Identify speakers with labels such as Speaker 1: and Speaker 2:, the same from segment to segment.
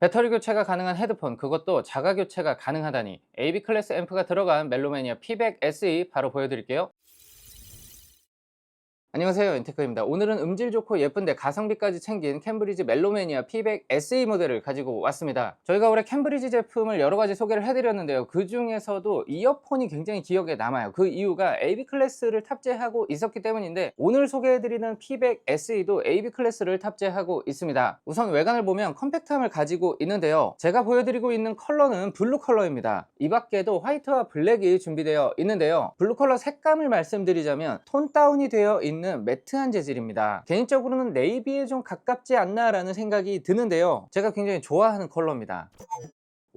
Speaker 1: 배터리 교체가 가능한 헤드폰 그것도 자가 교체가 가능하다니 AB 클래스 앰프가 들어간 멜로매니아 P100 SE 바로 보여드릴게요 안녕하세요 엔테크입니다. 오늘은 음질 좋고 예쁜데 가성비까지 챙긴 캠브리지 멜로매니아 P100 SE 모델을 가지고 왔습니다. 저희가 올해 캠브리지 제품을 여러가지 소개를 해드렸는데요. 그 중에서도 이어폰이 굉장히 기억에 남아요. 그 이유가 AB 클래스를 탑재하고 있었기 때문인데 오늘 소개해드리는 P100 SE도 AB 클래스를 탑재하고 있습니다. 우선 외관을 보면 컴팩트함을 가지고 있는데요. 제가 보여드리고 있는 컬러는 블루 컬러입니다. 이 밖에도 화이트와 블랙이 준비되어 있는데요. 블루 컬러 색감을 말씀드리자면 톤 다운이 되어 있는 매트한 재질입니다. 개인적으로는 네이비에 좀 가깝지 않나 라는 생각이 드는데요. 제가 굉장히 좋아하는 컬러입니다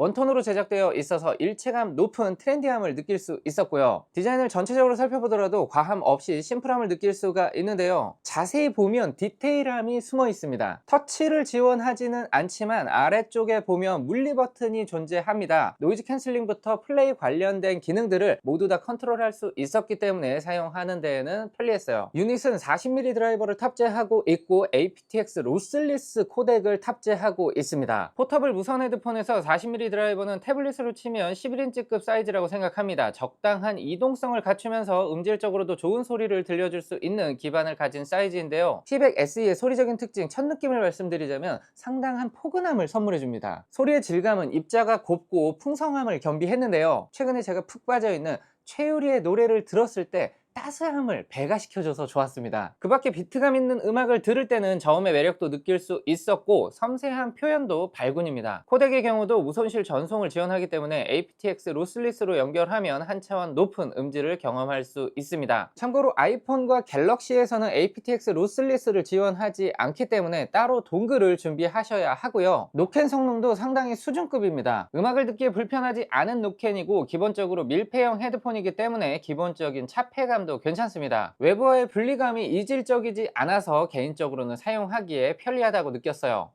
Speaker 1: 원톤으로 제작되어 있어서 일체감 높은 트렌디함을 느낄 수 있었고요. 디자인을 전체적으로 살펴보더라도 과함 없이 심플함을 느낄 수가 있는데요. 자세히 보면 디테일함이 숨어 있습니다. 터치를 지원하지는 않지만 아래쪽에 보면 물리 버튼이 존재합니다. 노이즈 캔슬링부터 플레이 관련된 기능들을 모두 다 컨트롤할 수 있었기 때문에 사용하는 데에는 편리했어요. 유닛은 40mm 드라이버를 탑재하고 있고 aptX 로슬리스 코덱을 탑재하고 있습니다. 포터블 무선 헤드폰에서 40mm 드라이버는 태블릿으로 치면 11인치급 사이즈라고 생각합니다. 적당한 이동성을 갖추면서 음질적으로도 좋은 소리를 들려줄 수 있는 기반을 가진 사이즈인데요. T100 SE의 소리적인 특징, 첫 느낌을 말씀드리자면 상당한 포근함을 선물해줍니다. 소리의 질감은 입자가 곱고 풍성함을 겸비했는데요. 최근에 제가 푹 빠져있는 최유리의 노래를 들었을 때 따스함을 배가시켜줘서 좋았습니다. 그 밖에 비트감 있는 음악을 들을 때는 저음의 매력도 느낄 수 있었고 섬세한 표현도 발군입니다. 코덱의 경우도 무손실 전송을 지원하기 때문에 aptX 로슬리스로 연결하면 한 차원 높은 음질을 경험할 수 있습니다. 참고로 아이폰과 갤럭시에서는 aptX 로슬리스를 지원하지 않기 때문에 따로 동글을 준비하셔야 하고요. 노캔 성능도 상당히 수준급입니다. 음악을 듣기에 불편하지 않은 노캔이고 기본적으로 밀폐형 헤드폰이기 때문에 기본적인 차폐감 도 괜찮습니다. 외부와의 분리감이 이질적이지 않아서 개인적으로는 사용하기에 편리하다고 느꼈어요.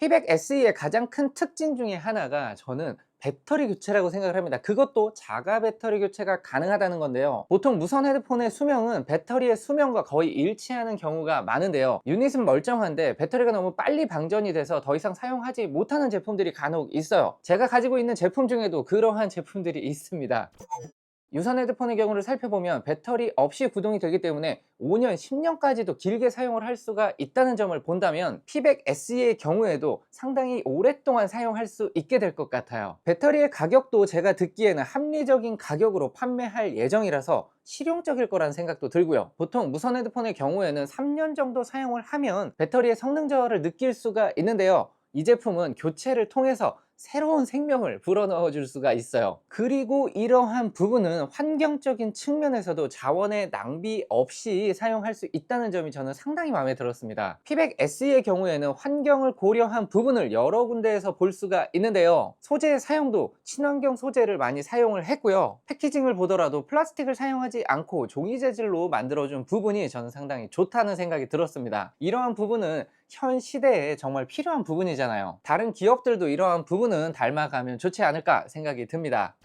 Speaker 1: P100 SE의 가장 큰 특징 중에 하나가 저는 배터리 교체라고 생각을 합니다. 그것도 자가 배터리 교체가 가능하다는 건데요. 보통 무선 헤드폰의 수명은 배터리의 수명과 거의 일치하는 경우가 많은데요. 유닛은 멀쩡한데 배터리가 너무 빨리 방전이 돼서 더 이상 사용하지 못하는 제품들이 간혹 있어요. 제가 가지고 있는 제품 중에도 그러한 제품들이 있습니다. 유선 헤드폰의 경우를 살펴보면 배터리 없이 구동이 되기 때문에 5년, 10년까지도 길게 사용을 할 수가 있다는 점을 본다면 P100 SE의 경우에도 상당히 오랫동안 사용할 수 있게 될 것 같아요. 배터리의 가격도 제가 듣기에는 합리적인 가격으로 판매할 예정이라서 실용적일 거란 생각도 들고요. 보통 무선 헤드폰의 경우에는 3년 정도 사용을 하면 배터리의 성능 저하를 느낄 수가 있는데요. 이 제품은 교체를 통해서 새로운 생명을 불어넣어 줄 수가 있어요. 그리고 이러한 부분은 환경적인 측면에서도 자원의 낭비 없이 사용할 수 있다는 점이 저는 상당히 마음에 들었습니다. P100 SE의 경우에는 환경을 고려한 부분을 여러 군데에서 볼 수가 있는데요. 소재의 사용도 친환경 소재를 많이 사용을 했고요. 패키징을 보더라도 플라스틱을 사용하지 않고 종이 재질로 만들어준 부분이 저는 상당히 좋다는 생각이 들었습니다. 이러한 부분은 현 시대에 정말 필요한 부분이잖아요. 다른 기업들도 이러한 부분은 닮아가면 좋지 않을까 생각이 듭니다.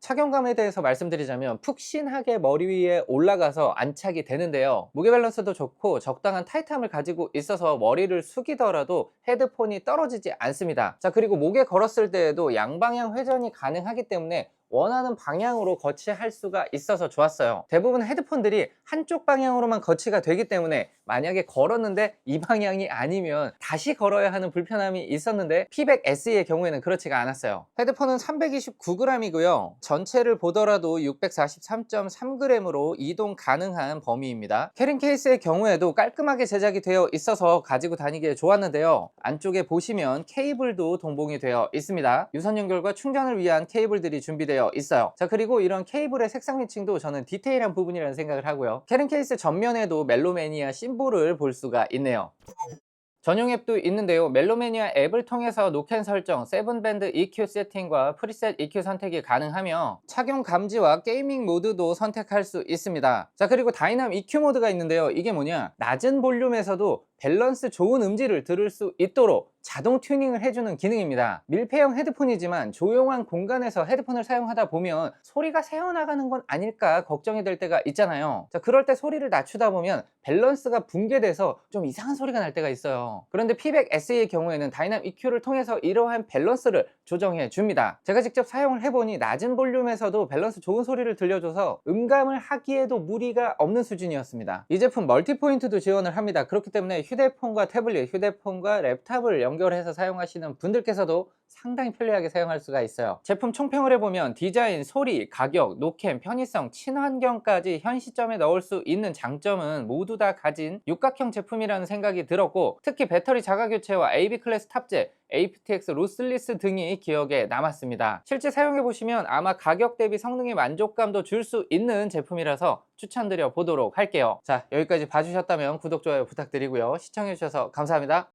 Speaker 1: 착용감에 대해서 말씀드리자면 푹신하게 머리 위에 올라가서 안착이 되는데요. 무게 밸런스도 좋고 적당한 타이트함을 가지고 있어서 머리를 숙이더라도 헤드폰이 떨어지지 않습니다. 자 그리고 목에 걸었을 때에도 양방향 회전이 가능하기 때문에 원하는 방향으로 거치할 수가 있어서 좋았어요. 대부분 헤드폰들이 한쪽 방향으로만 거치가 되기 때문에 만약에 걸었는데 이 방향이 아니면 다시 걸어야 하는 불편함이 있었는데 P100 SE의 경우에는 그렇지가 않았어요. 헤드폰은 329g이고요. 전체를 보더라도 643.3g으로 이동 가능한 범위입니다. 캐링 케이스의 경우에도 깔끔하게 제작이 되어 있어서 가지고 다니기에 좋았는데요. 안쪽에 보시면 케이블도 동봉이 되어 있습니다. 유선 연결과 충전을 위한 케이블들이 준비되어 있어요 자 그리고 이런 케이블의 색상 매칭도 저는 디테일한 부분이라는 생각을 하고요. 캐링 케이스 전면에도 멜로매니아 심볼을 볼 수가 있네요. 전용 앱도 있는데요. 멜로매니아 앱을 통해서 노캔 설정, 세븐밴드 EQ 세팅과 프리셋 EQ 선택이 가능하며 착용 감지와 게이밍 모드도 선택할 수 있습니다. 자 그리고 다이남 EQ 모드가 있는데요. 이게 뭐냐? 낮은 볼륨에서도 밸런스 좋은 음질을 들을 수 있도록 자동 튜닝을 해주는 기능입니다. 밀폐형 헤드폰이지만 조용한 공간에서 헤드폰을 사용하다 보면 소리가 새어나가는 건 아닐까 걱정이 될 때가 있잖아요. 자, 그럴 때 소리를 낮추다 보면 밸런스가 붕괴돼서 좀 이상한 소리가 날 때가 있어요. 그런데 피백 SE의 경우에는 다이남 EQ를 통해서 이러한 밸런스를 조정해 줍니다. 제가 직접 사용을 해보니 낮은 볼륨에서도 밸런스 좋은 소리를 들려줘서 음감을 하기에도 무리가 없는 수준이었습니다. 이 제품 멀티포인트도 지원을 합니다. 그렇기 때문에 휴대폰과 태블릿, 휴대폰과 랩탑을 연결해서 사용하시는 분들께서도 상당히 편리하게 사용할 수가 있어요. 제품 총평을 해보면 디자인, 소리, 가격, 노캠, 편의성, 친환경까지 현 시점에 넣을 수 있는 장점은 모두 다 가진 육각형 제품이라는 생각이 들었고 특히 배터리 자가 교체와 AB 클래스 탑재, APTX 로스리스 등이 기억에 남았습니다. 실제 사용해 보시면 아마 가격 대비 성능의 만족감도 줄 수 있는 제품이라서 추천드려 보도록 할게요. 자 여기까지 봐주셨다면 구독, 좋아요 부탁드리고요. 시청해 주셔서 감사합니다.